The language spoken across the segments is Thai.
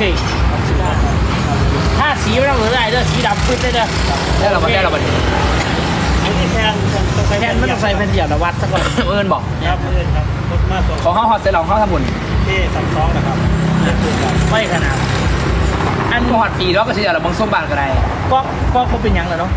เคถ้าสีไม่ต้องเหลืออะไรเด้อสีดำปึ๊ดได้เด้อได้เราบันได้เราบันอันนี้แทนต้องใช้แทนไม่ต้องใส่แผ่นเดียวนะวัดสักก่อนเอิญบอกครับเพื่อนครับรถมาส่งของห้องฮอตเซลล์ของห้องทำบุญที่สามสองนะครับเจ็ดสิบครับไม่ขนาดอันฮอตปีแล้วก็เสียเราบางส้มบานก็ได้ก็ก็ก็เป็นหยังเหรอเนาะ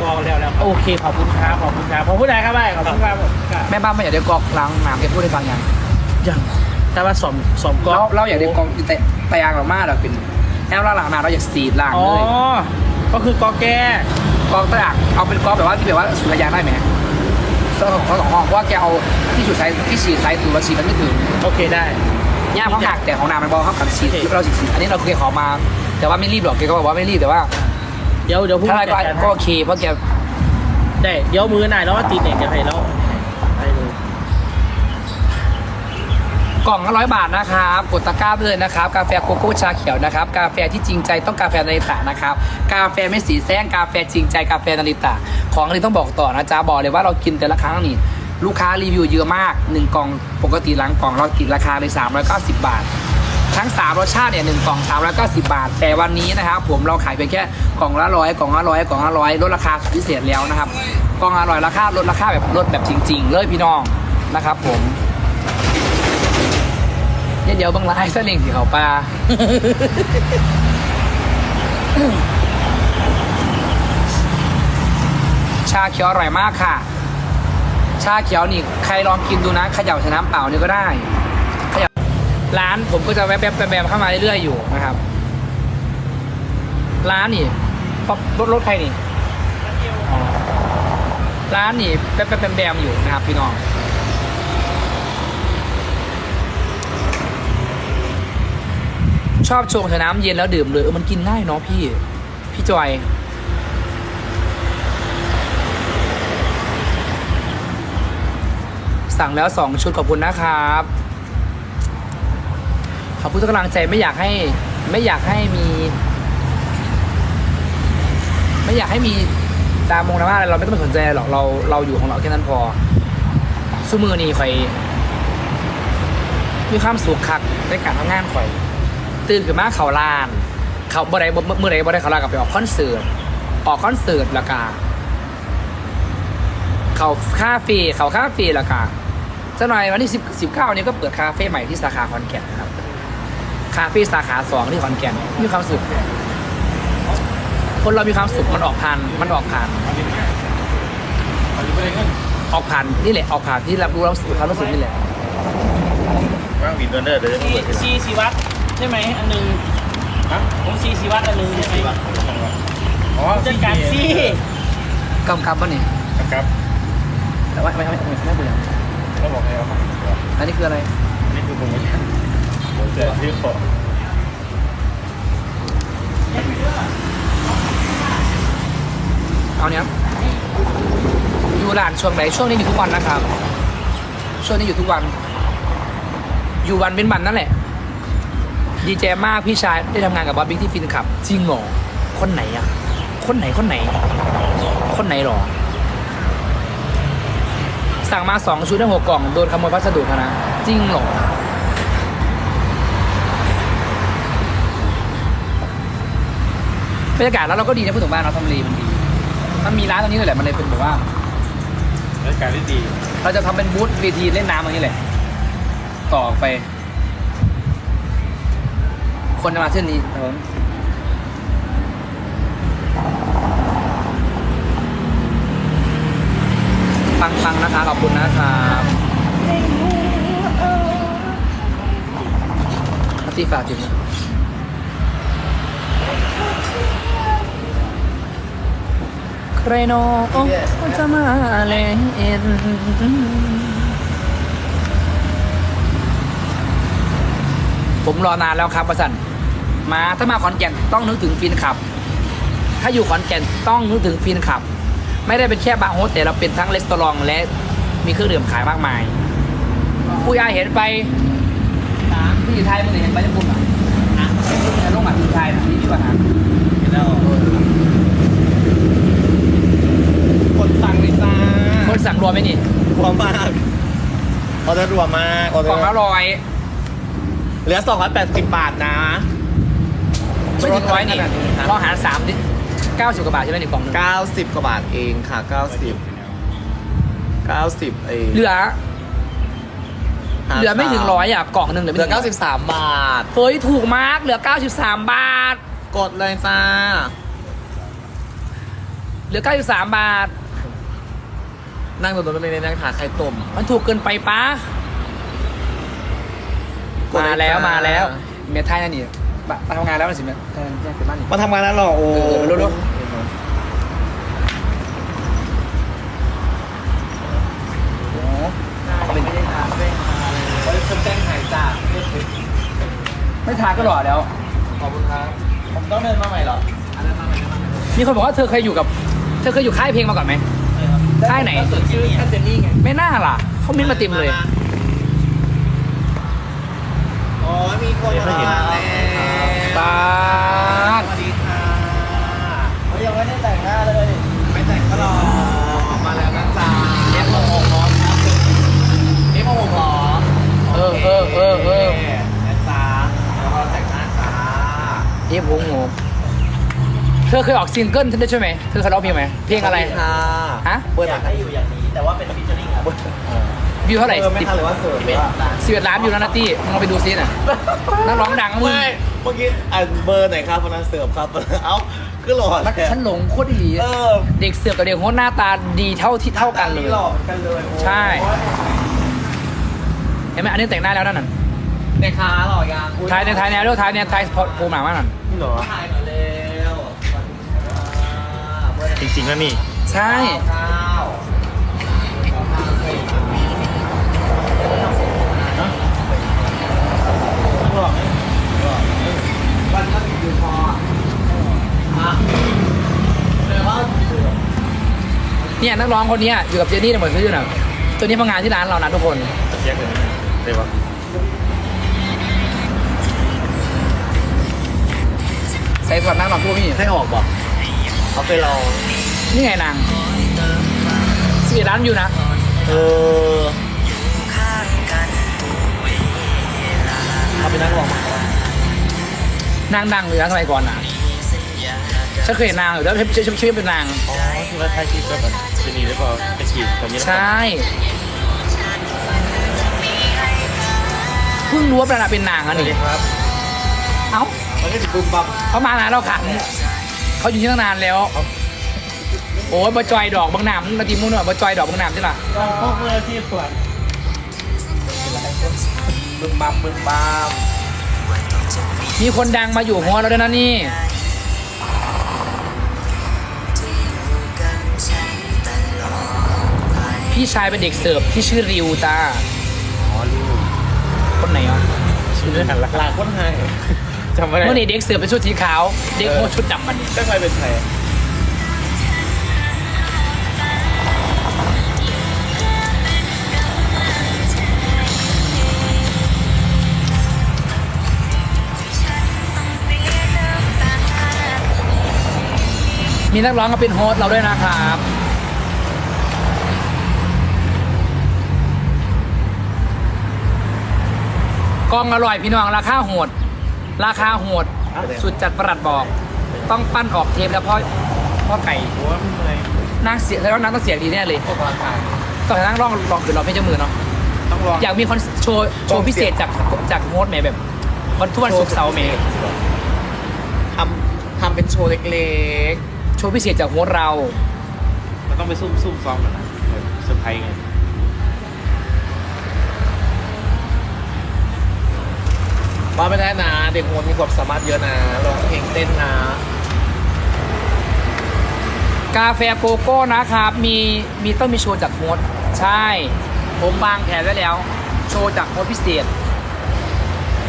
กองแล้วแล้วครับโอเคขอบคุณครับขอบคุณครับขอบคุณนายครับไปขอบคุณครับแม่บ้านไม่อยากได้กอกล้างน้ำแกพูดให้ฟังยังยัง แต่ว่าสมสมก็เราเราอยากได้กองแต่แต่ยางเรามากเราเป็นแอลล่าหลังน้ำเราอยากสีดล่างอ๋อเลยก็คือกอแก้กองตะอักเอาเป็นกองแบบว่าที่แบบว่าสุรยางได้ไหมเสื้อของเขาสองห้องเพราะว่าแกเอาที่สูดไซส์ที่ฉีดไซส์ตัวเราฉีดมันไม่ถึงโอเคได้ย่าเขาหักแต่ของน้ำมันบอกเขาขับฉีดเราฉีดอันนี้เราเคยขอมา แต่ว่าไม่รีบหรอกแกก็บอกว่าไม่รีบแต่ว่า เดี๋ยวเดี๋ยวพูดถ้าอะไรก็ก็โอเคเพราะแกได้เดี๋ยวมือหน่ายแล้วว่าตีเด็กจะให้เรา กล่องละร้อยบาทนะครับ กดตะกร้าไปเลยนะครับ กาแฟโกโก้ชาเขียวนะครับ กาแฟที่จริงใจต้องกาแฟนาริตะนะครับ กาแฟไม่สีแซงกาแฟจริงใจกาแฟนาริตะ ของนี้ต้องบอกต่อนะจ๊ะบอกเลยว่าเรากินแต่ละครั้งนี่ลูกค้ารีวิวเยอะมาก 1 กล่องปกติหลังกล่องเราติดราคาเลย390 บาท ทั้ง 3 รสชาติเนี่ยหนึ่งกล่อง 390 บาท แต่วันนี้นะครับผมเราขายเพียงแค่กล่องละร้อยกล่องละร้อยกล่องละร้อยลดราคาพิเศษแล้วนะครับกล่องละร้อยราคาลดราคาแบบลดแบบจริง ๆ เลยพี่น้องนะครับผม เนี่ยเดี๋ยวบางรายสลิงที่เขาปลาชาเขียวอร่อยมากค่ะ ชาเขียวนี่ใครลองกินดูนะขย่าใส่น้ำเปล่านี่ก็ได้ขย่าร้านผมก็จะแวบๆแวบๆเข้ามาเรื่อยๆอยู่นะครับ ร้านนี่รถรถใครนี่ร้านนี่แป๊บๆแบมๆอยู่นะครับพี่น้อง ชอบชงใส่น้ำเย็นแล้วดื่มเลยเออมันกินง่ายเนาะพี่ พี่จอยสั่งแล้วสองชุดขอบคุณนะครับ ขอบคุณทุกกำลังใจไม่อยากให้ไม่อยากให้มี ไม่อยากให้มีดรามงดราม่าอะไรเราไม่ต้องไปสนใจหรอกเราเราอยู่ของเราแค่นั้นพอสู้มือนี่ข่อยมีความสุขคักในการทำงานข่อย ตื่นขึ้นมาเขาลาน เขาบ่ได้บ่เมื่อไรบ่ได้เขาลานกับไปออกคอนเสิร์ตออกคอนเสิร์ตและกาเขาคาเฟ่เขาคาเฟ่และกาจะหน่อยวันที่สิบสิบเก้านี้ก็เปิดคาเฟ่ใหม่ที่สาขาขอนแก่นนะครับคาเฟ่สาขาสองที่ขอนแก่นมีความสุขคนเรามีความสุขมันออกผ่านมันออกผ่านออกผ่านนี่แหละออกผ่านที่รับรู้รับรู้ความรู้สึกนี่แหละว่างมีตัวเนอร์เลยซีซีซีวัต ใช่ไหมอันหนึ่งฮะผมซีซีวัตอันหนึ่งใช่ไหมอ๋อจัดการซีกำกับป่ะนี่ครับแต่ว่าไม่ไม่ไม่ไม่เบื่อก็บอกให้เขามาอันนี้คืออะไรนี่คือโปรโมชั่นผมจะซื้อของเอาเนี้ยอยู่ร้านช่วงไหนช่วงนี้อยู่ทุกวันนะครับ ช่วงนี้อยู่ทุกวัน อยู่วันเป็นวันนั่นแหละ ดีใจมากพี่ชายได้ทำงานกับบอบบี้ที่ฟินขับจริงเหรอคนไหนอะ คนไหนคนไหน คนไหนหรอ สั่งมาสองชุดได้หกกล่องโดนขโมยพัสดุเขานะจริงเหรอบรรยากาศแล้วเราก็ดีนะพูดถึงบ้านเราทำเลมันดี มันมีร้านตรงนี้เลยแหละมันเลยเป็นแบบว่ารายการที่ดี เราจะทำเป็นบูธเวทีเล่นน้ำตรงนี้แหละต่อไป คนจะมาเส้นนี้ครับผมปังๆนะคะขอบคุณนะครับพัตตี้ฝากถึงนะใครโนจะมาเล่นผมรอนานแล้วครับประสัน มา ถ้ามาขอนแก่นต้องนึกถึงฟินขับ ถ้าอยู่ขอนแก่นต้องนึกถึงฟินขับ ไม่ได้เป็นแค่บาร์โฮสแต่เราเป็นทั้งรีสตอรองและมีเครื่องดื่มขายมากมายผู้ยายเห็นไปที่อยู่ไทยมึงเห็นไปญี่ปุ่นอะอะแต่ลงมาที่ไทยนะนี่มีปัญหาแล้วคนสั่งเลยจ้าคนสั่งรวมไหมนี่รวมมากออเดอร์รวมมากออเดกอล่องละร์ร้อยเหลือ280 บาทนะ ไม่ถึงร้อยนี่เราหารสามดิเก้าสิบกว่าบาทใช่ไหมหนึ่งกล่องหนึง90 กว่าบาทเองค่ะ 90 90เองเหลือเหลือไม่ถึงร้อยอะกล่องหนึ่งเหลือเหลืไม่อ ถึงร้อย93 บาท เฮ้ยถูกมากเหลือ 93 บาท กดเลยจ้า เหลือ 93 บาท นั่งตรงนั้นเลยนั่งทาไข่ต้มมันถูกเกินไปปะกดมาเลยแล้วจ้ามมาแล้วเมียไทยนั่นนี่ มามาทำงานแล้วสิเมียไทยแยกเป็นบ้านนี่มาทำงานแล้วเหรอโอ้เออรู้โอ้เป็นไม่ได้ทานแป้งมาเลยเฮ้ยคนแป้งหายจ้าไม่ทาก็หล่อแล้ว ขอบคุณครับผมต้องเดินมาใหม่เหรออันนั้นมาใหม่มาใหม่มีคนบอกว่าเธอเคยอยู่กับ เธอเคยอยู่ค่ายเพลงมาก่อนไหมค่ายไหนสดชื่อท่านเจนนี่ไงไม่น่าล่ะเขามิ้นท์มาเต็มเลย อ๋อ มีคนมาแล้ว บาสทวัสดีค่ะเขายังไม่ได้แต่งหน้าเลยไม่แต่งก็รอมาแล้วนะจ๊ะเอฟหกหอครับเอฟหกหอเออเออเออเออนะจ๊ะแล้วก็แต่งหน้าจ้าเอฟวงโงเธอเคยออกซิงเกิลได้ใช่ไหมเธอเคยร้องเพลงไหมเพลงอะไรค่ะฮะเปิดให้อยู่อย่างนี้แต่ว่าเป็นฟิชเชอร์ลิงครับ วิวเท่าไหร่เออไม่สิบทันหรือว่าเสิร์ฟสิบเอ็ดล้านวิวแล้วนะตี้มึงลองไปดูซิน่ะ นักร้องดังมึง ไม่เมื่อกี้อ่านเบอร์ไหนครับคนนั้นเสิร์ฟครับ เอ้าคือหล่อมันฉันหลงโคตรดีเออเด็กเสือกกับเด็กโคตรหน้าตาดีเท่าที่เท่ากันเลย หล่อเหมือนกันเลยโอ้ยใช่ เห็นไหมอันนี้แต่งหน้าแล้วนั่นน่ะเด็กขาหล่อยังถ่ายในถ่ายแนวเรื่องถ่ายแนวถ่ายภูมิหมามากนั่นนี่หรอถ่ายมาเร็วจริงๆแล้วนี่ ใช่ ข้าววันก็อยู่พออะแปลว่าเนี่ยนักร้องคนเนี้ยอยู่กับเจนนี่ในหมดซื้อน่ะตัวนี้มางานที่ร้านเรานะทุกคนแยกเลยเรียกว่าใส่สวดนั่งหลับพวกพี่ให้ออกบอกเขาไปลองนี่ไงนางสิบเอ็ดล้านวิวนะ เออ เขาไปนั่งลองนางดังอยู่นะสมัยก่อนนะฉันเคยเห็นนางอยู่แล้วชื่อชื่อชื่อเป็นนาง อ๋อที่ว่าถ่ายคลิปก็แบบจะดีหรือเปล่าไปฉีดตรงนี้ใช่เพิ่งรู้ว่าเป็นนางเป็นนางอันสวัสดีนี้ครับ เอ้ามันก็จะบุมบัมเขามานานเราขังเขาอยู่ที่ตั้งนานแล้ว โอ้ยบะจอยดอกบางหนามมาตีมุ่นหน่อยบะจอยดอกบางหนามใช่ปะพวกเมื่อที่ตรวจ บึมบัมบึมบัมมีคนดังมาอยู่หัวเราด้วยนะนี่ พี่ชายเป็นเด็กเสิร์ฟที่ชื่อริวจ้าอ๋อลูกคนไหนอะชื่อเรื่องอะไรหลากคนไทยจำไม่ได้เมื่อนี้เด็กเสิร์ฟเป็นชุดสีขาว เด็กโมชุดดำมันได้ใครเป็นไทย มีนักร้องมาเป็นโฮสต์เราด้วยนะครับกองอร่อยพี่น้องราคาโหด ราคาโหด สุดจัดประหลัดบอก ต้องปั้นออกเทปแล้วพ่อพ่อไก่หัวพี่เมย์นางเสียแล้วนางต้องเสียงดีแน่เลยพวกกำลังกายต่อจากนั้นร้องร้องคือเราไม่เจ้ามือเนาะต้องลองอยากมีคอนโชว์โชว์พิเศษจากจากโฮสต์แหมแบบวันทุกวันศุกร์เสาร์แหมทำทำเป็นโชว์เล็ก โชว์พิเศษจากโฮสต์เรา มันต้องไปซุ่มซุ่มซ้อมกันนะแบบเซอร์ไพรส์ไงๆว่าไม่ได้นะ เด็กโหดมีความสามารถเยอะนะร้องเพลงเต้นนะ กาแฟโกโก้นะครับ มีมีต้องมีโชว์จากโฮสต์ใช่ ผมวางแผนไว้แล้ว โชว์จากโฮสต์พิเศษ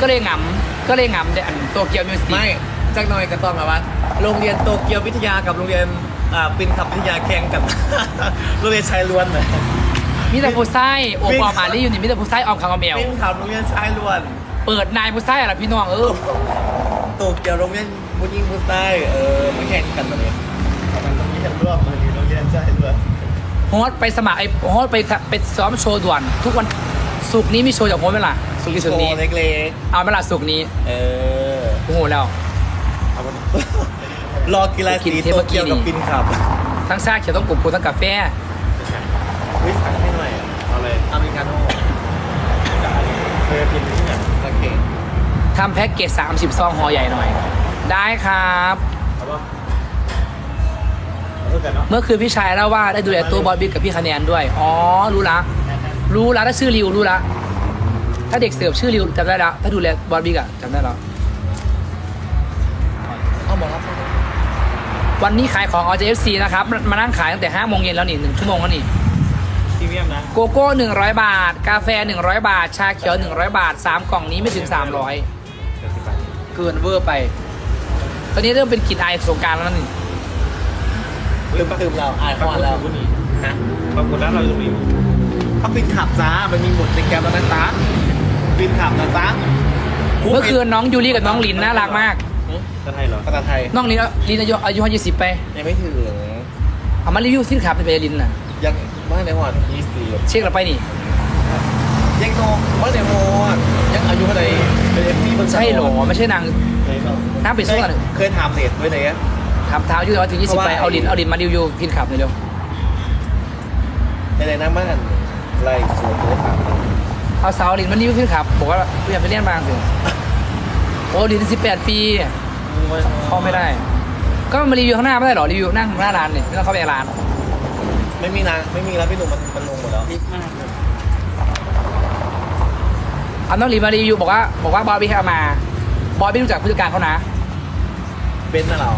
ก็เลยหงำก็เลยหงำในอันตัวเกียวมิวสิกไม่จักหน่อยก็ต้องแบบว่า โรงเรียนโตเกียววิทยากับโรงเรียนอ่าปินขับวิทยาแข่งกันโรงเรียนชายล้วนเลยมีแต่ผู้ไส้โอบออมอาลี่อยู่นี่มีแต่ผู้ไส้ออมคางอมเอลปินขับโรงเรียนชายล้วน เปิดนายผู้ไส้อะไรพี่น้องเออโตเกียวโรงเรียนบุญยิงบุญใต้เออมาแข่งกันตรงนี้มันโรงเรียนร่วมมันมีโรงเรียนชายล้วนโฮสต์ไปสมัครไอ้โฮสต์ไปไปซ้อมโชว์ด่วน ทุกวันศุกร์นี้มีโชว์จากโฮสต์ไหมล่ะศุกร์นี้ศุกร์นี้โชว์เล็กเอาไหมล่ะศุกร์นี้ๆเออ โอ้โหแล้ว เอาวันนี้ รอกีฬาสีโตเกียวกับปินขับทั้งชาเขียวต้องกลุ่มกูทั้งกาแฟวิสั่งให้หน่อยเอาเลยอเมริกาโน่เคยกินที่ไหนโอเคทำแพ็กเกจ30 ซองห่อใหญ่หน่อย ได้ครับเอาป่ะเอากันเนาะเมื่อคืนพี่ชายเล่าว่าได้ดูแลตัวบอสบิ๊กกับพี่คะแนนด้วย อ๋อ รู้ละ รู้ละถ้าชื่อริวรู้ละ ถ้าเด็กเสิร์ฟชื่อริวจำได้ละถ้าดูแลบอสบิ๊กอะจำได้แล้วเอาหมอครับ วันนี้ขายของ RJFC นะครับ มานั่งขายตั้งแต่5โมงเย็นแล้วนี่หนึ่งชั่วโมงแล้วนี่พรีเมียมนะโกโก้ 100 บาท กาแฟ 100 บาท ชาเขียว 100 บาท 3 กล่องนี้ไม่ถึง 300เดี๋ยวสิบบาทเกินเวอร์ไป ตอนนี้เริ่มเป็นกลิ่นอายสงกรารแล้วนี่ลืมตื่มเราอายปราพกอฏแล้วว่านี้นะปรากฏว่าเราอยู่ตรงนี้เขาปินขับจ้ามันมีหมดในแกมแล้วนะจ้าปินขับนะจ้าเมื่อคืนน้องยูริกับน้องลินน่ารักมาก จะไทยเหรอภาษาไทยน้องลินลินอายุอายุยี่สิบไปยังไม่ถึงเอามารีวิวสินค้าเป็นไปลินน่ะยังบ้านในหอดยี่สิบเช็คเราไปนี่ยังโตบ้านในหอดยังอายุเท่าไหร่เป็นเอฟซีใช่เหรอไม่ใช่นางเคยเปล่าน้ำเป็นเคส้ยมกันเคยถามเลดไว้ไหนอะทำเท้าอยู่แต่ว่าถึงยี่เพสิบราะว่าไปเอาลินเอาลินมารีวิวพินขับหน่อยเร็วในไหนน้ำบ้านไรสวนตัวถามเอาสาวลินมารีวิวพินขับบอกว่าอยากไปเรียนบางสิ โอ้ลินสิบแปดปีเข้าไม่ได้ ก็มารีวิวข้างหน้าไม่ได้หรอรีวิวนั่งหน้าร้านเนี่ยไม่ต้องเข้าไปในร้าน ไม่มีนะไม่มีแล้วพี่หนุ่มมันมันลงหมดแล้วเอาน้องลินมารีวิวบอกว่าบอกว่าบอยบี้เอามาบอยบี้รู้จักผู้จัดการเขานะเบนซ์น่ะเหรอ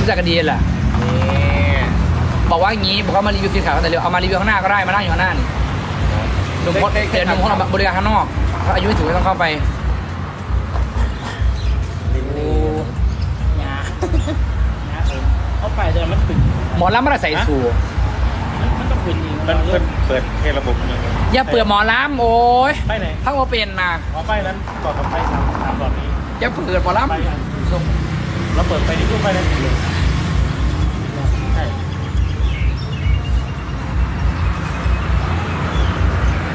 รู้จักกันดีแหละนี่บอกว่าอย่างนี้บอกว่ามารีวิวพินขับแต่เร็วเอามารีวิวข้างหน้าก็ได้มานั่งอยู่ข้างหน้านี่หนุ่มพดเดี๋ยวหนุ่มพดเอามาบริการข้างนอกถ้าอายุไม่ถึงไม่ต้องเข้าไป ลินนี่ ยายาเออเอาไปแต่มันขึ้นหมอลำไม่ได้ใส่สูทมันมันต้องขึ้นอีกมันเปิดเปิดเพลงระบบมันอย่าเปิดหมอลำโอ้ยไปไหนถ้าว่าเป็นนะเอาไปนั้นต่อกับไฟสามสามหลอดนี้อย่าเปิดหมอลไปอะเราเปิดไฟนี้ทุกไฟนั้นเลยใช่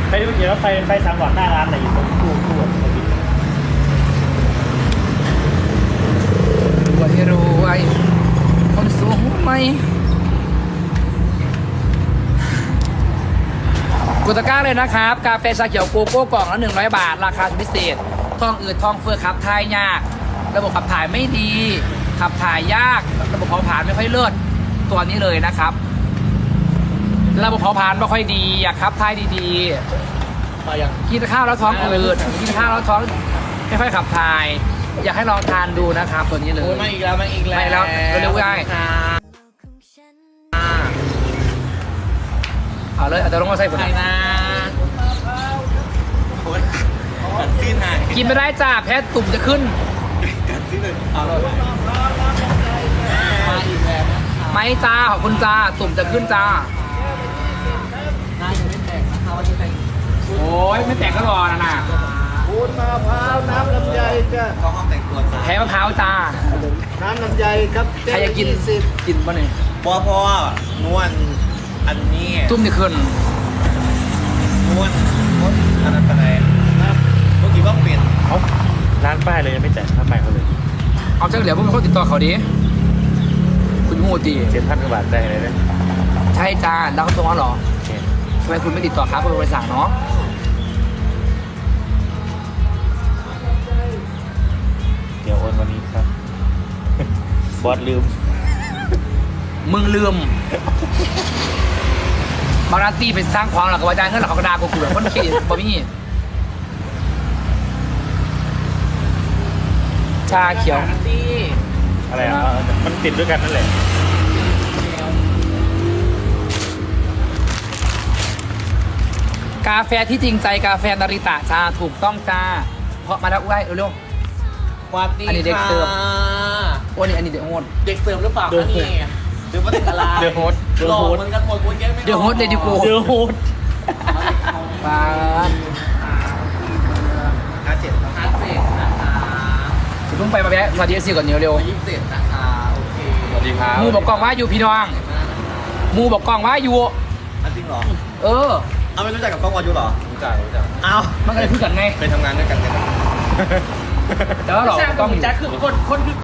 ไฟที่เมื่อกี้ว่าไฟไฟสามหลอดหน้าร้านไหนอยู่ตรงตู้ตู้อะำ ว่าให้รวย คนสูงไหมกุตะกร้าเลยนะครับ กาแฟชาเขียวโกโก้กล่องละ100 บาท ราคาพิเศษท้องอืดท้องเฟ้อขับถ่ายยาก ระบบขับถ่ายไม่ดี ขับถ่ายยาก ระบบเผาผลาญไม่ค่อยเลิศตัวนี้เลยนะครับ ระบบเผาผลาญไม่ค่อยดีอยากขับถ่ายดีมายังๆกินข้าวแล้วท้องอืดกินข้าวแล้วท้องไม่ค่อยขับถ่าย อยากให้ลองทานดูนะครับตัวนี้เลย โอ้ยมาอีกแล้วมาอีกแล้วมาอีกแล้วเร็วๆได้ ค่ะเอาเลยเอาตัวลงมาใส่ผลไหนนะโอ้ยกัดซีนหายกินไม่ได้จ้าแพ้ตุ่มจะขึ้น กัดซีนเลยเอาเลยมาอีกแล้วนะคะไม่จ้าขอบคุณจ้าตุ่มจะขึ้นจ้าหน้ายังไม่แตกนะคะว่าจะแต่งโอ้ยไม่แตกก็รอนะน่ะ ปูนมะพร้าวน้ำลำไยจ้ะก็ห้องแต่งตัวจ้าแพ้มะพร้าวจ้าน้ำลำไยครับใครจะกินสิบกินป่ะเนี่ยพ่อพ่อนวลอันนี้ตุ่มจะขึ้นนวลนวลอันนั้นเป็นอะไรครับเมื่อกี้ว่าเปลี่ยนเขาร้านป้ายเลยยังไม่แจกค่าไปเขาเลย เอาจังเหลียวพวกมันเขาติดต่อเขาดิคุณงูตีเจ็ดพันกว่าบาทได้เลยนะใช่จ้าแล้วเขาตรงนั้นเหรอโอเคทำไมคุณไม่ติดต่อครับคุณบริษัทเนาะ เดี๋ยวโอนวันนี้ครับ บอสลืม มึงลืม บางนาตีไปสร้างความหลักกับอาจารย์เงินหลักเขากระดากูกูแบบคนขี้บอมี่ชาเขียว อะไรอะเอามันติดด้วยกันนั่นแหละ กาแฟที่จริงใจกาแฟนาริตะจ้าถูกต้องจ้า เพราะมาแล้วอุ้ยเร็ว วัดดีอันนี้เด็กค่ะเสิร์ฟๆโอ้นี่อันนี้เดี๋ยวโอนเด็กเสิร์ฟหรือเปล่าคะนี่หรือว่าเด็กอะไรเดี๋ยวโฮสเดี๋ยวหล่อโฮสเหมือนกันหมดกูแยกไม่ออกเดี๋ยวโฮสเลยดิกูเดี๋ยวโฮสปาดห้าเจ็ดห้าเจ็ดนะคะเพิ่งไปมาแวะสวัสดีสิก่อนเดี๋ยวเร็วยี่สิบเจ็ดนะคะโอเคสวัสดีครับมูบอกกล้องว่าอยู่พี่น้องมูบอกกล้องว่าอยู่ อันจริงเหรอ เออ เอาไม่รู้จักกับกล้องวายุเหรอรู้จักรู้จักอ้าวมันก็เลยพูดกันไงไปทำงานด้วยกันกัน แต่ว่าหรอกสร้าต้อง แจ็คคือคนคนคือ